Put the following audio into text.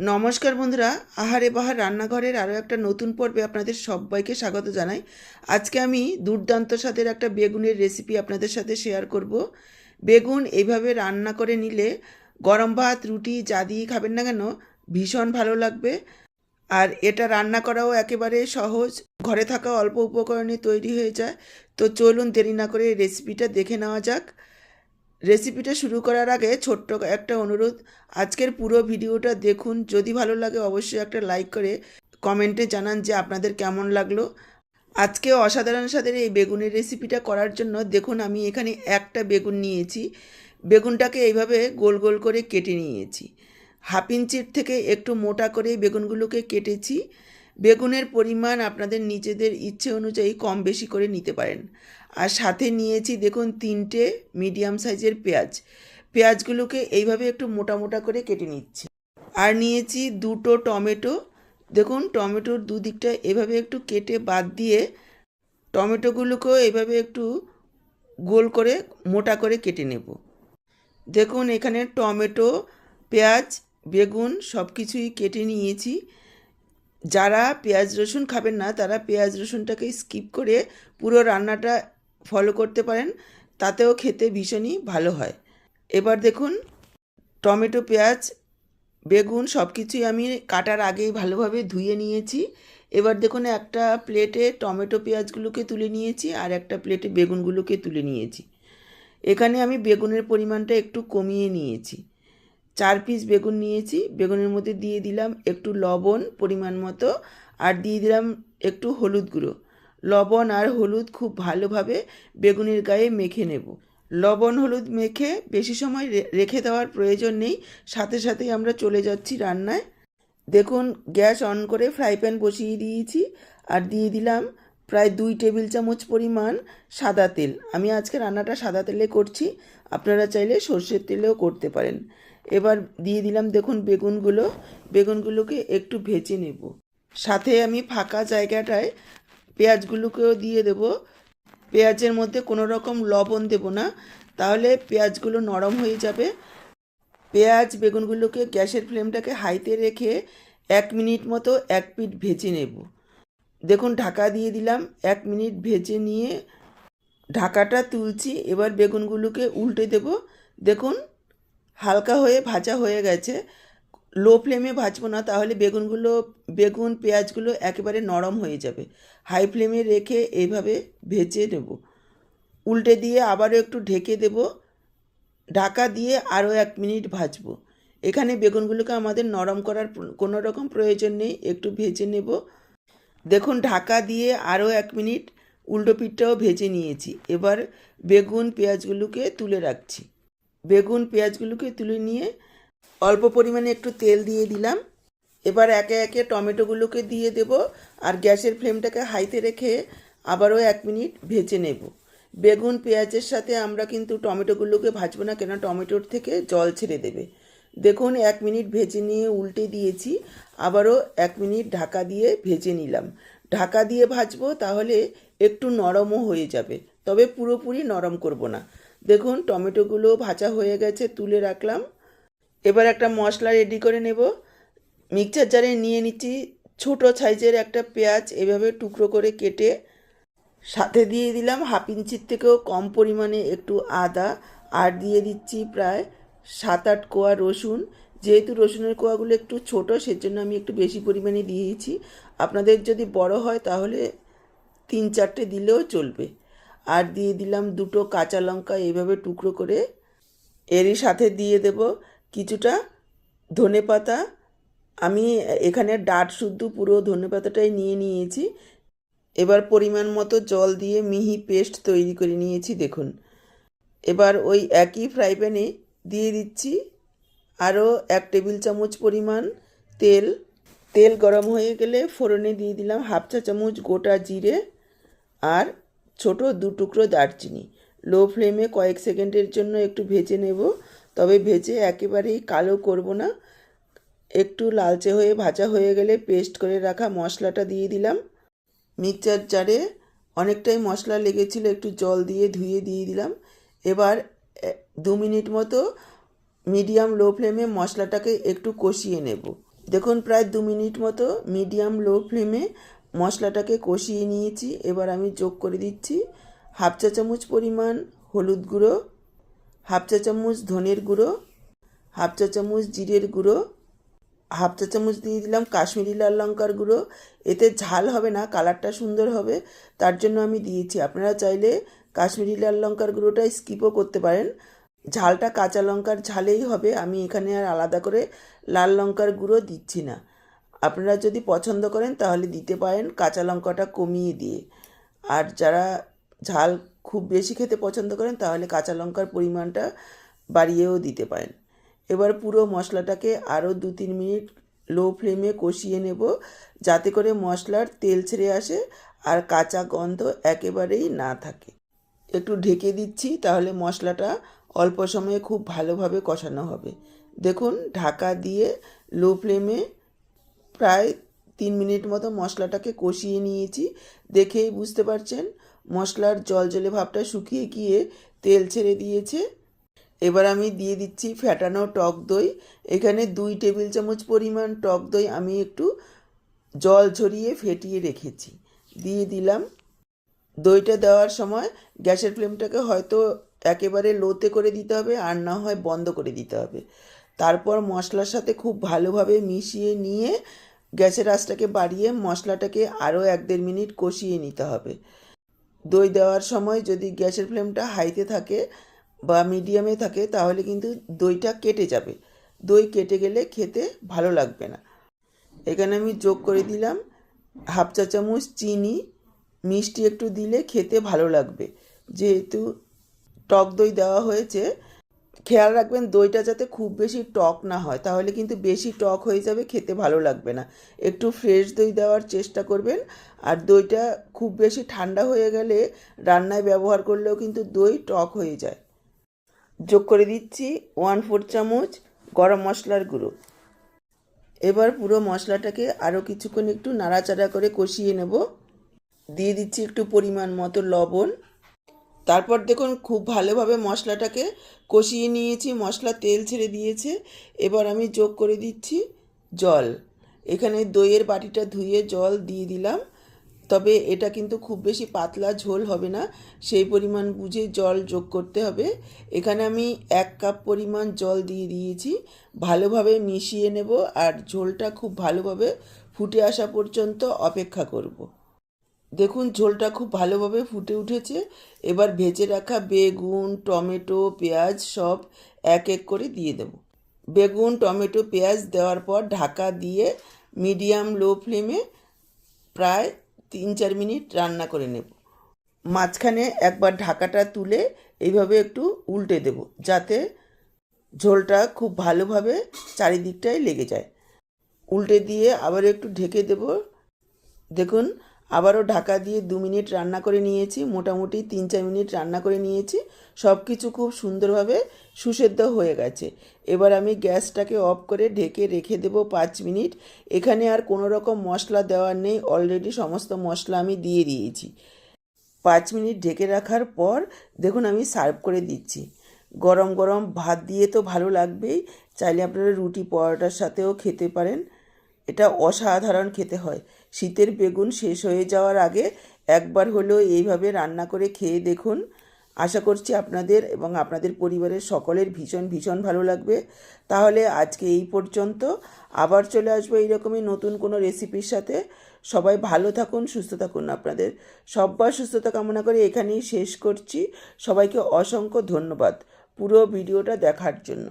নমস্কার বন্ধুরা, আহারে বাহার রান্নাঘরের আরও একটা নতুন পর্বে আপনাদের সবাইকে স্বাগত জানাই। আজকে আমি দুর্দান্ত স্বাদের একটা বেগুনের রেসিপি আপনাদের সাথে শেয়ার করব। বেগুন এইভাবে রান্না করে নিলে গরম ভাত, রুটি যা দিয়ে খাবেন না কেন, ভীষণ ভালো লাগবে। আর এটা রান্না করাও একেবারে সহজ, ঘরে থাকা অল্প উপকরণে তৈরি হয়ে যায়। তো চলুন দেরি না করে রেসিপিটা দেখে নেওয়া যাক। রেসিপিটা শুরু করার আগে ছোট্ট একটা অনুরোধ। আজকের পুরো ভিডিওটা দেখুন। যদি ভালো লাগে অবশ্যই একটা লাইক করে কমেন্টে জানান যে আপনাদের কেমন লাগল। আজকে অসাধারণ স্বাদের এই বেগুনের রেসিপিটা করার জন্য দেখুন আমি এখানে একটা বেগুন নিয়েছি। বেগুনটাকে এইভাবে গোল গোল করে কেটে নিয়েছি। হাফ ইঞ্চির থেকে একটু মোটা করে বেগুনগুলোকে কেটেছি। বেগুনের পরিমাণ আপনাদের নিজেদের ইচ্ছে অনুযায়ী কম বেশি করে নিতে পারেন। আর সাথে নিয়েছি দেখুন তিনটে মিডিয়াম সাইজের পেঁয়াজ। পেঁয়াজগুলোকে এইভাবে একটু মোটা মোটা করে কেটে নিচ্ছি। আর নিয়েছি দুটো টমেটো। দেখুন টমেটোর দুদিকটা এভাবে একটু কেটে বাদ দিয়ে টমেটোগুলোকেও এভাবে একটু গোল করে মোটা করে কেটে নেব। দেখুন এখানে টমেটো, পেঁয়াজ, বেগুন সব কিছুই কেটে নিয়েছি। যারা পেঁয়াজ, রসুন খাবেন না, তারা পেঁয়াজ, রসুনটাকে স্কিপ করে পুরো রান্নাটা ফলো করতে পারেন। তাতেও খেতে ভীষণই ভালো হয়। এবার দেখুন, টমেটো, পেঁয়াজ, বেগুন সব কিছুই আমি কাটার আগেই ভালোভাবে ধুয়ে নিয়েছি। এবার দেখুন, একটা প্লেটে টমেটো, পেঁয়াজগুলোকে তুলে নিয়েছি আর একটা প্লেটে বেগুনগুলোকে তুলে নিয়েছি। এখানে আমি বেগুনের পরিমাণটা একটু কমিয়ে নিয়েছি। চার পিস বেগুন নিয়েছি। বেগুনের মধ্যে দিয়ে দিলাম একটু লবণ পরিমাণ মতো আর দিয়ে দিলাম একটু হলুদ গুঁড়ো। লবণ আর হলুদ খুব ভালোভাবে বেগুনের গায়ে মেখে নেব। লবণ হলুদ মেখে বেশি সময় রেখে দেওয়ার প্রয়োজন নেই। সাথে সাথেই আমরা চলে যাচ্ছি রান্নায়। দেখুন, গ্যাস অন করে ফ্রাই প্যান বসিয়ে দিয়েছি আর দিয়ে দিলাম প্রায় দুই টেবিল চামচ পরিমাণ সাদা তেল। আমি আজকে রান্নাটা সাদা তেলে করছি। আপনারা চাইলে সর্ষের তেলেও করতে পারেন। এবার দিয়ে দিলাম দেখুন বেগুনগুলো। বেগুনগুলোকে একটু ভেজে নেব। সাথে আমি ফাঁকা জায়গাটায় পেঁয়াজগুলোকেও দিয়ে দেব। পেঁয়াজের মধ্যে কোনো রকম লবণ দেব না। তাহলে পেঁয়াজগুলো নরম হয়ে যাবে। পেঁয়াজ, বেগুনগুলোকে গ্যাসের ফ্লেমটাকে হাইতে রেখে এক মিনিট মতো এক পিঠ ভেজে নেব। দেখুন ঢাকা দিয়ে দিলাম, এক মিনিট ভেজে নিয়ে ঢাকাটা তুলছি। এবার বেগুনগুলোকে উল্টে দেব। দেখুন হালকা হয়ে ভাজা হয়ে গেছে। লো ফ্লেমে ভাজবো না, তাহলে বেগুনগুলো, বেগুন, পেঁয়াজগুলো একেবারে নরম হয়ে যাবে। হাই ফ্লেমে রেখে এইভাবে ভেজে নেব। উল্টে দিয়ে আবারও একটু ঢেকে দেব। ঢাকা দিয়ে আরও এক মিনিট ভাজবো। এখানে বেগুনগুলোকে আমাদের নরম করার কোনো রকম প্রয়োজন নেই, একটু ভেজে নেব। দেখুন, ঢাকা দিয়ে আরও এক মিনিট উল্টো পিঠটাও ভেজে নিয়েছি। এবার বেগুন, পেঁয়াজগুলোকে তুলে রাখছি। বেগুন পেঁয়াজগুলোকে তুলে নিয়ে অল্প পরিমাণে একটু তেল দিয়ে দিলাম। এবার একে একে টমেটোগুলোকে দিয়ে দেব আর গ্যাসের ফ্লেমটাকে হাইতে রেখে আবারও এক মিনিট ভেজে নেব। বেগুন পেঁয়াজের সাথে আমরা কিন্তু টমেটোগুলোকে ভাজবো না কেন টমেটোর থেকে জল ছেড়ে দেবে। দেখুন, এক মিনিট ভেজে নিয়ে উল্টে দিয়েছি, আবারও এক মিনিট ঢাকা দিয়ে ভেজে নিলাম। ঢাকা দিয়ে ভাজবো তাহলে একটু নরমও হয়ে যাবে, তবে পুরোপুরি নরম করব না। দেখুন, টমেটোগুলো ভাজা হয়ে গেছে, তুলে রাখলাম। এবার একটা মশলা রেডি করে নেব। মিক্সচার জারে নিয়ে নিচ্ছি ছোট সাইজের একটা পেঁয়াজ, এভাবে টুকরো করে কেটে। সাথে দিয়ে দিলাম হাফ ইঞ্চির থেকেও কম পরিমাণে একটু আদা, আর দিয়ে দিচ্ছি প্রায় সাত আট কোয়া রসুন। যেহেতু রসুনের কোয়াগুলো একটু ছোট, সেজন্য আমি একটু বেশি পরিমাণে দিয়েছি। আপনাদের যদি বড় হয়, তাহলে তিন চারটে দিলেও চলবে। আর দিয়ে দিলাম দুটো কাঁচা লঙ্কা, এইভাবে টুকরো করে। এরই সাথে দিয়ে দেব কিছুটা ধনে পাতা। আমি এখানে ডাট শুদ্ধ পুরো ধনে পাতাটাই নিয়ে নিয়েছি। এবার পরিমাণ মতো জল দিয়ে মিহি পেস্ট তৈরি করে নিয়েছি, দেখুন। এবার ওই একই ফ্রাই প্যানে দিয়ে দিচ্ছি আরও এক টেবিল চামচ পরিমাণ তেল। তেল গরম হয়ে গেলে ফোড়নে দিয়ে দিলাম হাফ চা চামচ গোটা জিরে আর ছোট দু টুকরো দারচিনি। লো ফ্লেমে কয়েক সেকেন্ডের জন্য একটু ভেজে নেব। তবে ভেজে একেবারেই কালো করব না। একটু লালচে হয়ে ভাজা হয়ে গেলে পেস্ট করে রাখা মশলাটা দিয়ে দিলাম। মিক্সচার জারে অনেকটাই মশলা লেগেছিল, একটু জল দিয়ে ধুয়ে দিয়ে দিলাম। এবার দু মিনিট মতো মিডিয়াম লো ফ্লেমে মশলাটাকে একটু কষিয়ে নেব। দেখুন, প্রায় দু মিনিট মতো মিডিয়াম লো ফ্লেমে মশলাটাকে কষিয়ে নিয়েছি। এবার আমি যোগ করে দিচ্ছি হাফ চা চামচ পরিমাণ হলুদ গুঁড়ো, হাফ চা চামচ ধনের গুঁড়ো, হাফ চা চামচ জিরের গুঁড়ো, হাফ চা চামচ দিয়ে দিলাম কাশ্মীরি লাল লঙ্কার গুঁড়ো। এতে ঝাল হবে না, কালারটা সুন্দর হবে, তার জন্য আমি দিয়েছি। আপনারা চাইলে কাশ্মীরি লাল লঙ্কার গুঁড়োটা স্কিপও করতে পারেন। ঝালটা কাঁচা লঙ্কার ঝালেই হবে, আমি এখানে আর আলাদা করে লাল লঙ্কার গুঁড়ো দিচ্ছি না। আপনারা যদি পছন্দ করেন তাহলে দিতে পারেন, কাঁচা লঙ্কাটা কমিয়ে দিয়ে। আর যারা ঝাল খুব বেশি খেতে পছন্দ করেন তাহলে কাঁচা লঙ্কার পরিমাণটা বাড়িয়েও দিতে পারেন। এবার পুরো মশলাটাকে আরও দু তিন মিনিট লো ফ্লেমে কষিয়ে নেব, যাতে করে মশলার তেল ছেড়ে আসে আর কাঁচা গন্ধ একেবারেই না থাকে। একটু ঢেকে দিচ্ছি, তাহলে মশলাটা অল্প সময়ে খুব ভালোভাবে কষানো হবে। দেখুন, ঢাকা দিয়ে লো ফ্লেমে প্রায় তিন মিনিট মতো মশলাটাকে কষিয়ে নিয়েছি। দেখেই বুঝতে পারছেন, মশলার জল জলে ভাবটা শুকিয়ে গিয়ে তেল ছেড়ে দিয়েছে। এবার আমি দিয়ে দিচ্ছি ফ্যাটানো টক দই। এখানে দুই টেবিল চামচ পরিমাণ টক দই আমি একটু জল ঝরিয়ে ফেটিয়ে রেখেছি। দিয়ে দিলাম। দইটা দেওয়ার সময় গ্যাসের ফ্লেমটাকে হয়তো একেবারে লোতে করে দিতে হবে, আর না হয় বন্ধ করে দিতে হবে। তারপর মশলার সাথে খুব ভালোভাবে মিশিয়ে নিয়ে গ্যাসের আঁচটাকে বাড়িয়ে মশলাটাকে আরও এক দেড় মিনিট কষিয়ে নিতে হবে। দই দেওয়ার সময় যদি গ্যাসের ফ্লেমটা হাইতে থাকে বা মিডিয়ামে থাকে, তাহলে কিন্তু দইটা কেটে যাবে। দই কেটে গেলে খেতে ভালো লাগবে না। এখানে আমি যোগ করে দিলাম হাফ চা চামচ চিনি। মিষ্টি একটু দিলে খেতে ভালো লাগবে। যেহেতু টক দই দেওয়া হয়েছে খেয়াল রাখবেন দইটা যাতে খুব বেশি টক না হয়, তাহলে কিন্তু বেশি টক হয়ে যাবে, খেতে ভালো লাগবে না। একটু ফ্রেশ দই দেওয়ার চেষ্টা করবেন, আর দইটা খুব বেশি ঠান্ডা হয়ে গেলে রান্নায় ব্যবহার করলেও কিন্তু দই টক হয়ে যায়। যোগ করে দিচ্ছি ওয়ান ফোর চামচ গরম মশলার গুঁড়ো। এবার পুরো মশলাটাকে আরও কিছুক্ষণ একটু নাড়াচাড়া করে কষিয়ে নেব। দিয়ে দিচ্ছি একটু পরিমাণ মতো লবণ। তারপর দেখুন খুব ভালোভাবে মশলাটাকে কষিয়ে নিয়েছি, মশলা তেল ছেড়ে দিয়েছে। এবার আমি যোগ করে দিচ্ছি জল। এখানে দইয়ের বাটিটা ধুয়ে জল দিয়ে দিলাম। তবে এটা কিন্তু খুব বেশি পাতলা ঝোল হবে না, সেই পরিমাণ বুঝে জল যোগ করতে হবে। এখানে আমি এক কাপ পরিমাণ জল দিয়ে দিয়েছি। ভালোভাবে মিশিয়ে নেব আর ঝোলটা খুব ভালোভাবে ফুটে আসা পর্যন্ত অপেক্ষা করব। দেখুন, ঝোলটা খুব ভালোভাবে ফুটে উঠেছে। এবার ভেজে রাখা বেগুন, টমেটো, পেঁয়াজ সব এক এক করে দিয়ে দেব। বেগুন, টমেটো, পেঁয়াজ দেওয়ার পর ঢাকা দিয়ে মিডিয়াম লো ফ্লেমে প্রায় তিন চার মিনিট রান্না করে নেব। মাঝখানে একবার ঢাকাটা তুলে এইভাবে একটু উল্টে দেব যাতে ঝোলটা খুব ভালোভাবে চারিদিকটায় লেগে যায়। উল্টে দিয়ে আবার একটু ঢেকে দেব। দেখুন আবারও ঢাকা দিয়ে দু মিনিট রান্না করে নিয়েছি, মোটামুটি তিন চার মিনিট রান্না করে নিয়েছি। সব কিছু খুব সুন্দরভাবে সুসেদ্ধ হয়ে গেছে। এবার আমি গ্যাসটাকে অফ করে ঢেকে রেখে দেব পাঁচ মিনিট। এখানে আর কোনো রকম মশলা দেওয়ার নেই, অলরেডি সমস্ত মশলা আমি দিয়ে দিয়েছি। পাঁচ মিনিট ঢেকে রাখার পর দেখুন আমি সার্ভ করে দিচ্ছি। গরম গরম ভাত দিয়ে তো ভালো লাগবেই, চাইলে আপনারা রুটি পরোটার সাথেও খেতে পারেন। এটা অসাধারণ খেতে হয়। শীতের বেগুন শেষ হয়ে যাওয়ার আগে একবার হলেও এইভাবে রান্না করে খেয়ে দেখুন। আশা করছি আপনাদের এবং আপনাদের পরিবারের সকলের ভীষণ ভীষণ ভালো লাগবে। তাহলে আজকে এই পর্যন্ত। আবার চলে আসব এইরকমই নতুন কোনো রেসিপির সাথে। সবাই ভালো থাকুন, সুস্থ থাকুন আপনাদের। সব্বার সুস্থতা কামনা করে এখানেই শেষ করছি। সবাইকে অসংখ্য ধন্যবাদ পুরো ভিডিওটা দেখার জন্য।